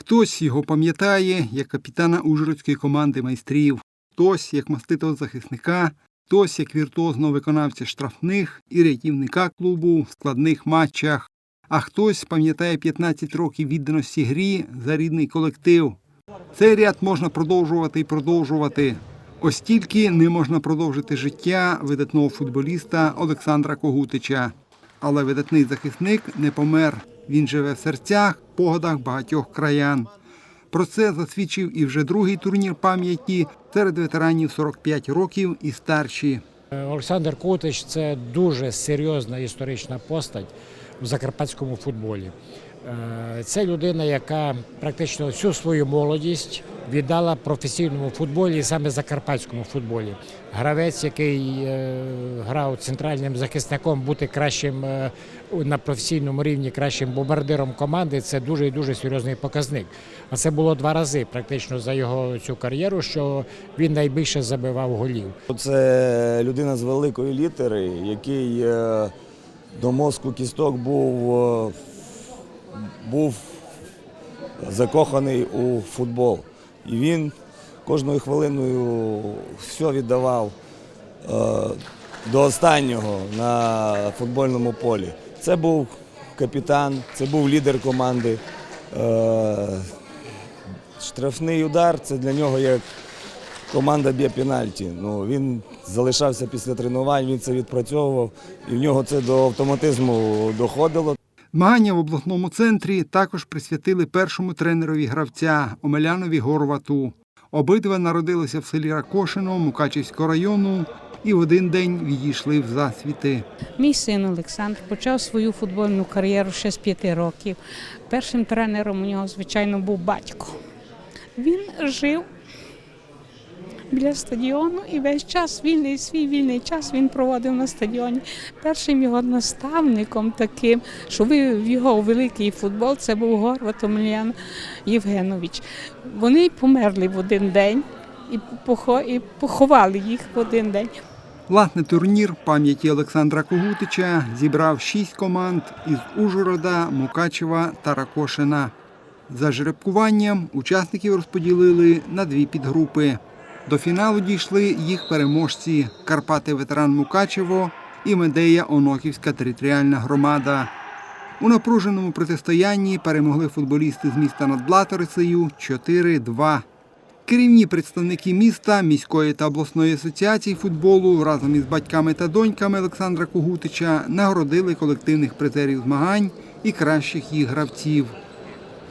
Хтось його пам'ятає як капітана ужгородської команди майстрів, хтось як маститого захисника, хтось як віртуозного виконавця штрафних і рятівника клубу в складних матчах, а хтось пам'ятає 15 років відданості грі за рідний колектив. Цей ряд можна продовжувати і продовжувати. Ось тільки не можна продовжити життя видатного футболіста Олександра Когутича. Але видатний захисник не помер. Він живе в серцях, погодах багатьох краян. Про це засвідчив і вже другий турнір пам'яті серед ветеранів 45 років і старші. Олександр Кутич це дуже серйозна історична постать у закарпатському футболі. Е, Це людина, яка практично всю свою молодість віддала професійному футболі, і саме закарпатському футболі. Гравець, який е, грав центральним захисником, бути кращим е, на професійному рівні, кращим бомбардиром команди це дуже і дуже серйозний показник. А це було два рази практично за його цю кар'єру, що він найбільше забивав голів. Це людина з великої літери, який е, до мозку кісток був, був закоханий у футбол. І він кожною хвилиною все віддавав е, до останнього на футбольному полі. Це був капітан, це був лідер команди. Е, Штрафний удар це для нього як команда б'є пенальті. Ну, він залишався після тренувань, він це відпрацьовував, і в нього це до автоматизму доходило. Змагання в обласному центрі також присвятили першому тренерові гравця Омелянові Горвату. Обидва народилися в селі Ракошино Мукачівського району і в один день відійшли в засвіти. Мій син Олександр почав свою футбольну кар'єру ще з п'яти років. Першим тренером у нього, звичайно, був батько. Він жив біля стадіону і весь час вільний свій вільний час він проводив на стадіоні. Першим його наставником таким, що вивів його у великий футбол, це був Горват Омелян Євгенович. Вони померли в один день і поховали їх в один день. Власне, турнір пам'яті Олександра Когутича зібрав шість команд із Ужгорода, Мукачева та Ракошина. За жеребкуванням учасників розподілили на дві підгрупи. До фіналу дійшли їх переможці Карпати ветеран Мукачево і Медея Оноківська територіальна громада. У напруженому протистоянні перемогли футболісти з міста над Латорицею 4-2. Керівні представники міста, міської та обласної асоціації футболу разом із батьками та доньками Олександра Когутича нагородили колективних призерів змагань і кращих їх гравців.